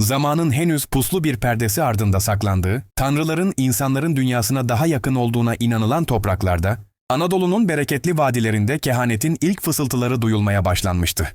zamanın henüz puslu bir perdesi ardında saklandığı, tanrıların insanların dünyasına daha yakın olduğuna inanılan topraklarda, Anadolu'nun bereketli vadilerinde kehanetin ilk fısıltıları duyulmaya başlanmıştı.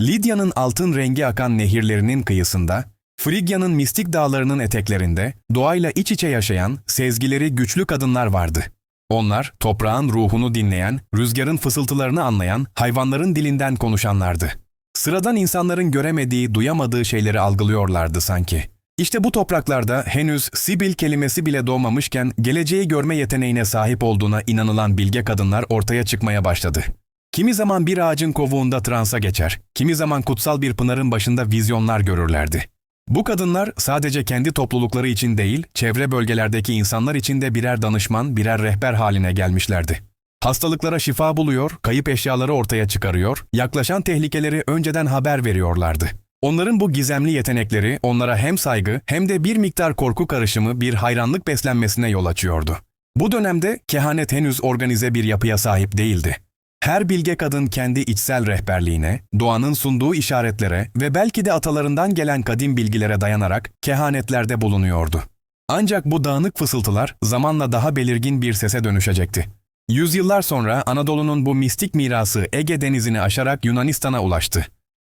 Lidya'nın altın rengi akan nehirlerinin kıyısında, Frigya'nın mistik dağlarının eteklerinde, doğayla iç içe yaşayan, sezgileri güçlü kadınlar vardı. Onlar, toprağın ruhunu dinleyen, rüzgarın fısıltılarını anlayan, hayvanların dilinden konuşanlardı. Sıradan insanların göremediği, duyamadığı şeyleri algılıyorlardı sanki. İşte bu topraklarda henüz Sibil kelimesi bile doğmamışken geleceği görme yeteneğine sahip olduğuna inanılan bilge kadınlar ortaya çıkmaya başladı. Kimi zaman bir ağacın kovuğunda transa geçer, kimi zaman kutsal bir pınarın başında vizyonlar görürlerdi. Bu kadınlar sadece kendi toplulukları için değil, çevre bölgelerdeki insanlar için de birer danışman, birer rehber haline gelmişlerdi. Hastalıklara şifa buluyor, kayıp eşyaları ortaya çıkarıyor, yaklaşan tehlikeleri önceden haber veriyorlardı. Onların bu gizemli yetenekleri onlara hem saygı hem de bir miktar korku karışımı bir hayranlık beslenmesine yol açıyordu. Bu dönemde kehanet henüz organize bir yapıya sahip değildi. Her bilge kadın kendi içsel rehberliğine, doğanın sunduğu işaretlere ve belki de atalarından gelen kadim bilgilere dayanarak kehanetlerde bulunuyordu. Ancak bu dağınık fısıltılar zamanla daha belirgin bir sese dönüşecekti. Yüzyıllar sonra Anadolu'nun bu mistik mirası Ege denizini aşarak Yunanistan'a ulaştı.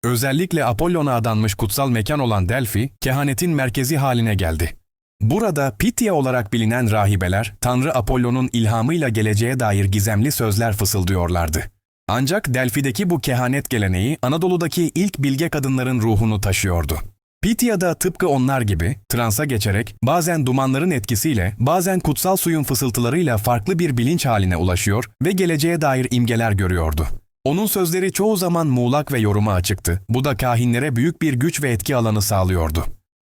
Özellikle Apollon'a adanmış kutsal mekan olan Delphi, kehanetin merkezi haline geldi. Burada Pitya olarak bilinen rahibeler, Tanrı Apollon'un ilhamıyla geleceğe dair gizemli sözler fısıldıyorlardı. Ancak Delphi'deki bu kehanet geleneği Anadolu'daki ilk bilge kadınların ruhunu taşıyordu. Pitya'da tıpkı onlar gibi transa geçerek bazen dumanların etkisiyle bazen kutsal suyun fısıltılarıyla farklı bir bilinç haline ulaşıyor ve geleceğe dair imgeler görüyordu. Onun sözleri çoğu zaman muğlak ve yoruma açıktı. Bu da kahinlere büyük bir güç ve etki alanı sağlıyordu.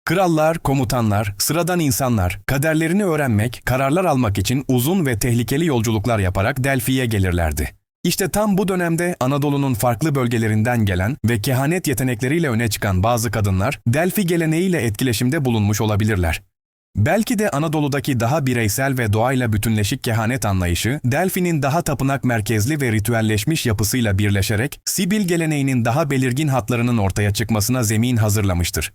Krallar, komutanlar, sıradan insanlar kaderlerini öğrenmek, kararlar almak için uzun ve tehlikeli yolculuklar yaparak Delphi'ye gelirlerdi. İşte tam bu dönemde Anadolu'nun farklı bölgelerinden gelen ve kehanet yetenekleriyle öne çıkan bazı kadınlar Delphi geleneğiyle etkileşimde bulunmuş olabilirler. Belki de Anadolu'daki daha bireysel ve doğayla bütünleşik kehanet anlayışı, Delphi'nin daha tapınak merkezli ve ritüelleşmiş yapısıyla birleşerek Sibil geleneğinin daha belirgin hatlarının ortaya çıkmasına zemin hazırlamıştır.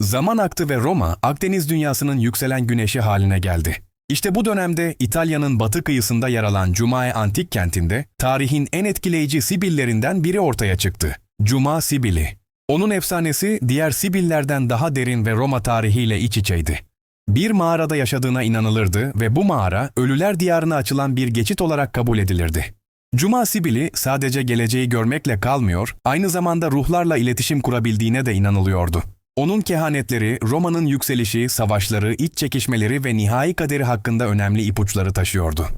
Zaman aktı ve Roma, Akdeniz dünyasının yükselen güneşi haline geldi. İşte bu dönemde İtalya'nın batı kıyısında yer alan Cumae antik kentinde tarihin en etkileyici Sibillerinden biri ortaya çıktı. Cuma Sibili. Onun efsanesi diğer Sibillerden daha derin ve Roma tarihiyle iç içeydi. Bir mağarada yaşadığına inanılırdı ve bu mağara ölüler diyarına açılan bir geçit olarak kabul edilirdi. Cuma Sibili sadece geleceği görmekle kalmıyor, aynı zamanda ruhlarla iletişim kurabildiğine de inanılıyordu. Onun kehanetleri, Roma'nın yükselişi, savaşları, iç çekişmeleri ve nihai kaderi hakkında önemli ipuçları taşıyordu.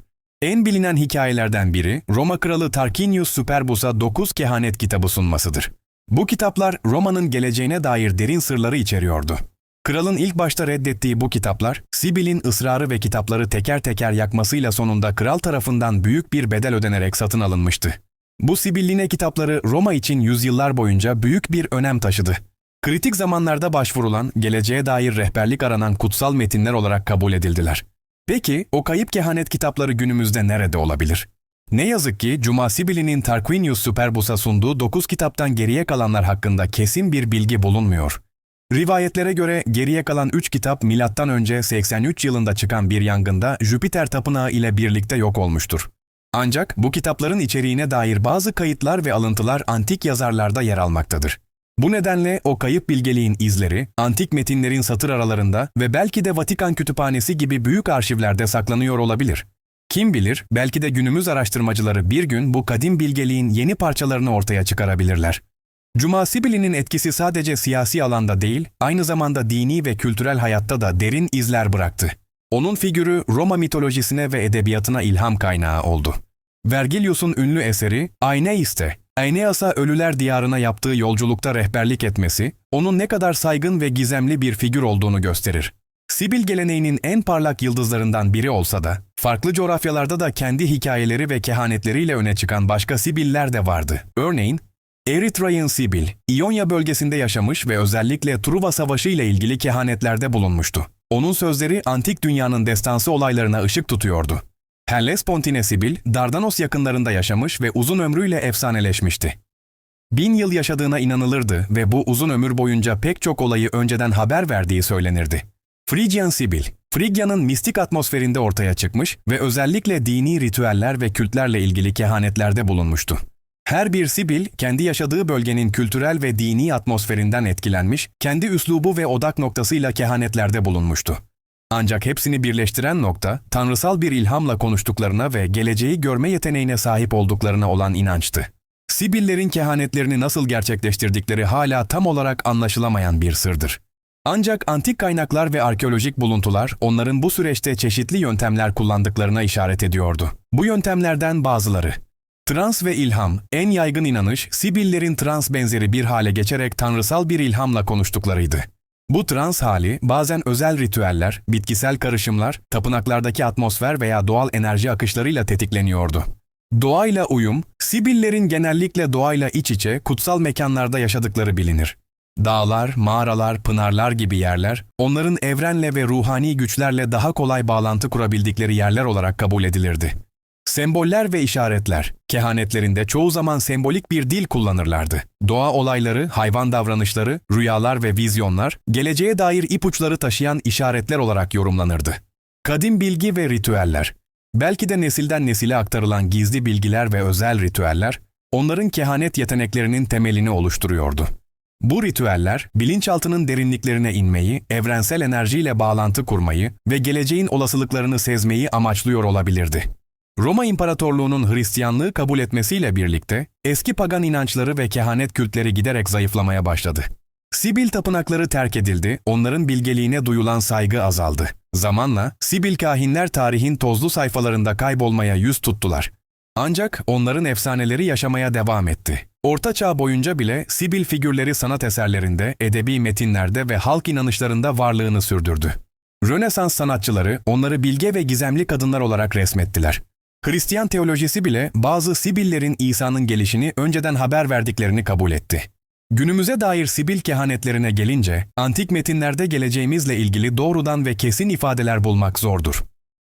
En bilinen hikayelerden biri, Roma kralı Tarquinius Superbus'a 9 kehanet kitabı sunmasıdır. Bu kitaplar Roma'nın geleceğine dair derin sırları içeriyordu. Kralın ilk başta reddettiği bu kitaplar, Sibil'in ısrarı ve kitapları teker teker yakmasıyla sonunda kral tarafından büyük bir bedel ödenerek satın alınmıştı. Bu Sibilline kitapları Roma için yüzyıllar boyunca büyük bir önem taşıdı. Kritik zamanlarda başvurulan, geleceğe dair rehberlik aranan kutsal metinler olarak kabul edildiler. Peki o kayıp kehanet kitapları günümüzde nerede olabilir? Ne yazık ki Cuma Sibili'nin Tarquinius Superbus'a sunduğu 9 kitaptan geriye kalanlar hakkında kesin bir bilgi bulunmuyor. Rivayetlere göre geriye kalan 3 kitap M.Ö. 83 yılında çıkan bir yangında Jüpiter tapınağı ile birlikte yok olmuştur. Ancak bu kitapların içeriğine dair bazı kayıtlar ve alıntılar antik yazarlarda yer almaktadır. Bu nedenle o kayıp bilgeliğin izleri, antik metinlerin satır aralarında ve belki de Vatikan Kütüphanesi gibi büyük arşivlerde saklanıyor olabilir. Kim bilir, belki de günümüz araştırmacıları bir gün bu kadim bilgeliğin yeni parçalarını ortaya çıkarabilirler. Cuma Sibili'nin etkisi sadece siyasi alanda değil, aynı zamanda dini ve kültürel hayatta da derin izler bıraktı. Onun figürü Roma mitolojisine ve edebiyatına ilham kaynağı oldu. Vergilius'un ünlü eseri Aeneis'te, Aeneas'a ölüler diyarına yaptığı yolculukta rehberlik etmesi, onun ne kadar saygın ve gizemli bir figür olduğunu gösterir. Sibil geleneğinin en parlak yıldızlarından biri olsa da, farklı coğrafyalarda da kendi hikayeleri ve kehanetleriyle öne çıkan başka Sibiller de vardı. Örneğin, Eritrean Sibil, İonya bölgesinde yaşamış ve özellikle Truva Savaşı ile ilgili kehanetlerde bulunmuştu. Onun sözleri antik dünyanın destansı olaylarına ışık tutuyordu. Hellespontine Sibil, Dardanos yakınlarında yaşamış ve uzun ömrüyle efsaneleşmişti. bin yıl yaşadığına inanılırdı ve bu uzun ömür boyunca pek çok olayı önceden haber verdiği söylenirdi. Frigyan Sibil, Frigya'nın mistik atmosferinde ortaya çıkmış ve özellikle dini ritüeller ve kültlerle ilgili kehanetlerde bulunmuştu. Her bir Sibil, kendi yaşadığı bölgenin kültürel ve dini atmosferinden etkilenmiş, kendi üslubu ve odak noktasıyla kehanetlerde bulunmuştu. Ancak hepsini birleştiren nokta, tanrısal bir ilhamla konuştuklarına ve geleceği görme yeteneğine sahip olduklarına olan inançtı. Sibillerin kehanetlerini nasıl gerçekleştirdikleri hala tam olarak anlaşılamayan bir sırdır. Ancak antik kaynaklar ve arkeolojik buluntular onların bu süreçte çeşitli yöntemler kullandıklarına işaret ediyordu. Bu yöntemlerden bazıları Trans ve ilham, en yaygın inanış Sibillerin trans benzeri bir hale geçerek tanrısal bir ilhamla konuştuklarıydı. Bu trans hali bazen özel ritüeller, bitkisel karışımlar, tapınaklardaki atmosfer veya doğal enerji akışlarıyla tetikleniyordu. Doğayla uyum, Sibillerin genellikle doğayla iç içe kutsal mekanlarda yaşadıkları bilinir. Dağlar, mağaralar, pınarlar gibi yerler, onların evrenle ve ruhani güçlerle daha kolay bağlantı kurabildikleri yerler olarak kabul edilirdi. Semboller ve işaretler, kehanetlerinde çoğu zaman sembolik bir dil kullanırlardı. Doğa olayları, hayvan davranışları, rüyalar ve vizyonlar, geleceğe dair ipuçları taşıyan işaretler olarak yorumlanırdı. Kadim bilgi ve ritüeller, belki de nesilden nesile aktarılan gizli bilgiler ve özel ritüeller, onların kehanet yeteneklerinin temelini oluşturuyordu. Bu ritüeller, bilinçaltının derinliklerine inmeyi, evrensel enerjiyle bağlantı kurmayı ve geleceğin olasılıklarını sezmeyi amaçlıyor olabilirdi. Roma İmparatorluğu'nun Hristiyanlığı kabul etmesiyle birlikte eski pagan inançları ve kehanet kültleri giderek zayıflamaya başladı. Sibil tapınakları terk edildi, onların bilgeliğine duyulan saygı azaldı. Zamanla Sibil kahinler tarihin tozlu sayfalarında kaybolmaya yüz tuttular. Ancak onların efsaneleri yaşamaya devam etti. Orta Çağ boyunca bile Sibil figürleri sanat eserlerinde, edebi metinlerde ve halk inanışlarında varlığını sürdürdü. Rönesans sanatçıları onları bilge ve gizemli kadınlar olarak resmettiler. Hristiyan teolojisi bile bazı Sibillerin İsa'nın gelişini önceden haber verdiklerini kabul etti. Günümüze dair Sibil kehanetlerine gelince, antik metinlerde geleceğimizle ilgili doğrudan ve kesin ifadeler bulmak zordur.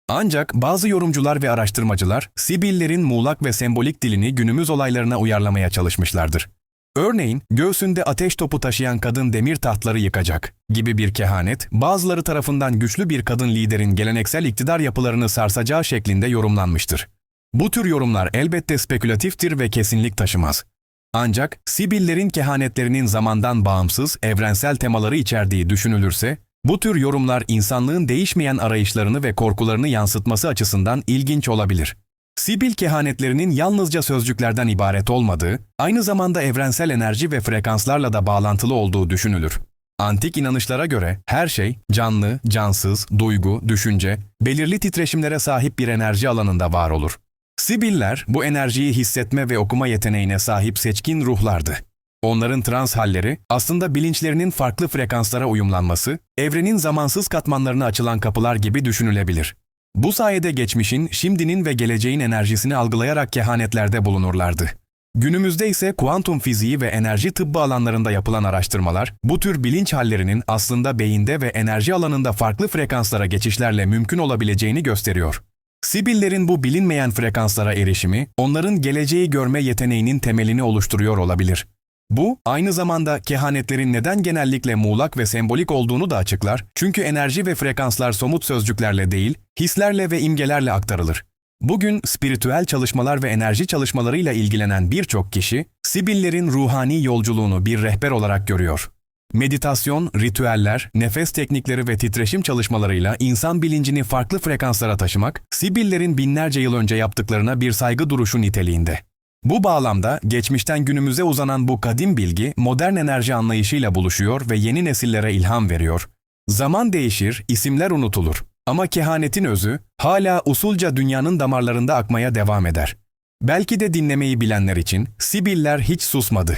Ancak bazı yorumcular ve araştırmacılar, Sibillerin muğlak ve sembolik dilini günümüz olaylarına uyarlamaya çalışmışlardır. Örneğin, göğsünde ateş topu taşıyan kadın demir tahtları yıkacak gibi bir kehanet, bazıları tarafından güçlü bir kadın liderin geleneksel iktidar yapılarını sarsacağı şeklinde yorumlanmıştır. Bu tür yorumlar elbette spekülatiftir ve kesinlik taşımaz. Ancak Sibillerin kehanetlerinin zamandan bağımsız, evrensel temaları içerdiği düşünülürse, bu tür yorumlar insanlığın değişmeyen arayışlarını ve korkularını yansıtması açısından ilginç olabilir. Sibil kehanetlerinin yalnızca sözcüklerden ibaret olmadığı, aynı zamanda evrensel enerji ve frekanslarla da bağlantılı olduğu düşünülür. Antik inanışlara göre her şey canlı, cansız, duygu, düşünce, belirli titreşimlere sahip bir enerji alanında var olur. Sibiller bu enerjiyi hissetme ve okuma yeteneğine sahip seçkin ruhlardı. Onların trans halleri aslında bilinçlerinin farklı frekanslara uyumlanması, evrenin zamansız katmanlarına açılan kapılar gibi düşünülebilir. Bu sayede geçmişin, şimdinin ve geleceğin enerjisini algılayarak kehanetlerde bulunurlardı. Günümüzde ise kuantum fiziği ve enerji tıbbı alanlarında yapılan araştırmalar, bu tür bilinç hallerinin aslında beyinde ve enerji alanında farklı frekanslara geçişlerle mümkün olabileceğini gösteriyor. Sibillerin bu bilinmeyen frekanslara erişimi, onların geleceği görme yeteneğinin temelini oluşturuyor olabilir. Bu, aynı zamanda kehanetlerin neden genellikle muğlak ve sembolik olduğunu da açıklar, çünkü enerji ve frekanslar somut sözcüklerle değil, hislerle ve imgelerle aktarılır. Bugün spiritüel çalışmalar ve enerji çalışmalarıyla ilgilenen birçok kişi, Sibillerin ruhani yolculuğunu bir rehber olarak görüyor. Meditasyon, ritüeller, nefes teknikleri ve titreşim çalışmalarıyla insan bilincini farklı frekanslara taşımak, Sibillerin binlerce yıl önce yaptıklarına bir saygı duruşu niteliğinde. Bu bağlamda geçmişten günümüze uzanan bu kadim bilgi modern enerji anlayışıyla buluşuyor ve yeni nesillere ilham veriyor. Zaman değişir, isimler unutulur. Ama kehanetin özü hala usulca dünyanın damarlarında akmaya devam eder. Belki de dinlemeyi bilenler için Sibiller hiç susmadı.